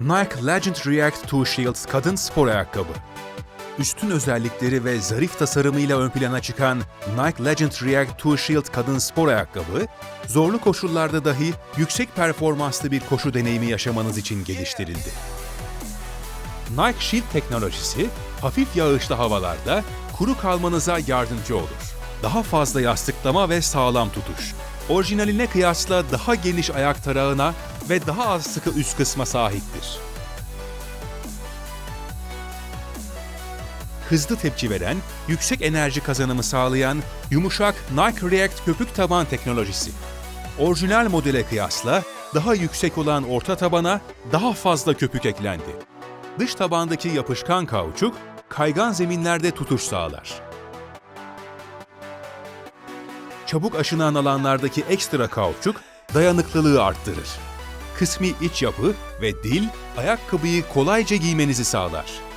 Nike Legend React 2 Shield kadın spor ayakkabı. Üstün özellikleri ve zarif tasarımıyla ön plana çıkan Nike Legend React 2 Shield kadın spor ayakkabı, zorlu koşullarda dahi yüksek performanslı bir koşu deneyimi yaşamanız için geliştirildi. Nike Shield teknolojisi, hafif yağışlı havalarda kuru kalmanıza yardımcı olur. Daha fazla yastıklama ve sağlam tutuş. Orijinaline kıyasla daha geniş ayak tarağına ve daha az sıkı üst kısma sahiptir. Hızlı tepki veren, yüksek enerji kazanımı sağlayan yumuşak Nike React köpük taban teknolojisi. Orijinal modele kıyasla daha yüksek olan orta tabana daha fazla köpük eklendi. Dış tabandaki yapışkan kauçuk, kaygan zeminlerde tutuş sağlar. Çabuk aşınan alanlardaki ekstra kauçuk dayanıklılığı arttırır. Kısmi iç yapı ve dil ayakkabıyı kolayca giymenizi sağlar.